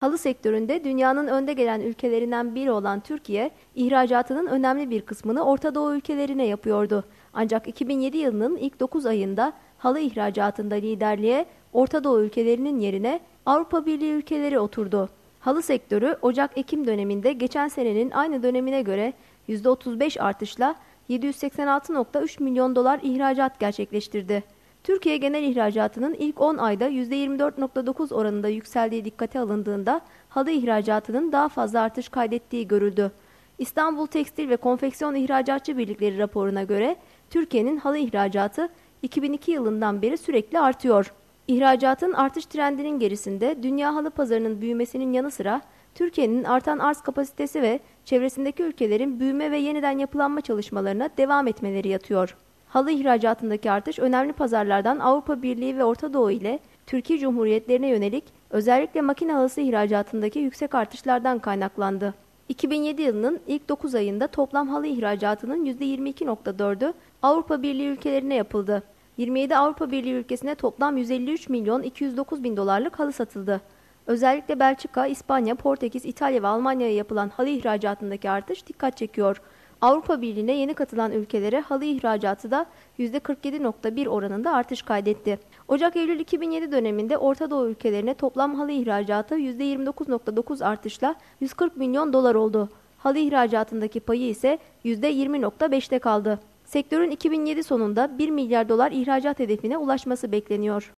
Halı sektöründe dünyanın önde gelen ülkelerinden biri olan Türkiye, ihracatının önemli bir kısmını Orta Doğu ülkelerine yapıyordu. Ancak 2007 yılının ilk 9 ayında halı ihracatında liderliğe Orta Doğu ülkelerinin yerine Avrupa Birliği ülkeleri oturdu. Halı sektörü Ocak-Ekim döneminde geçen senenin aynı dönemine göre %35 artışla 786.3 milyon dolar ihracat gerçekleştirdi. Türkiye genel ihracatının ilk 10 ayda %24.9 oranında yükseldiği dikkate alındığında halı ihracatının daha fazla artış kaydettiği görüldü. İstanbul Tekstil ve Konfeksiyon İhracatçı Birlikleri raporuna göre Türkiye'nin halı ihracatı 2002 yılından beri sürekli artıyor. İhracatın artış trendinin gerisinde dünya halı pazarının büyümesinin yanı sıra Türkiye'nin artan arz kapasitesi ve çevresindeki ülkelerin büyüme ve yeniden yapılanma çalışmalarına devam etmeleri yatıyor. Halı ihracatındaki artış önemli pazarlardan Avrupa Birliği ve Orta Doğu ile Türkiye Cumhuriyetlerine yönelik özellikle makine halısı ihracatındaki yüksek artışlardan kaynaklandı. 2007 yılının ilk 9 ayında toplam halı ihracatının %22.4'ü Avrupa Birliği ülkelerine yapıldı. 27 Avrupa Birliği ülkesine toplam 153 milyon 209 bin dolarlık halı satıldı. Özellikle Belçika, İspanya, Portekiz, İtalya ve Almanya'ya yapılan halı ihracatındaki artış dikkat çekiyor. Avrupa Birliği'ne yeni katılan ülkelere halı ihracatı da %47.1 oranında artış kaydetti. Ocak-Eylül 2007 döneminde Orta Doğu ülkelerine toplam halı ihracatı %29.9 artışla 140 milyon dolar oldu. Halı ihracatındaki payı ise %20.5'te kaldı. Sektörün 2007 sonunda 1 milyar dolar ihracat hedefine ulaşması bekleniyor.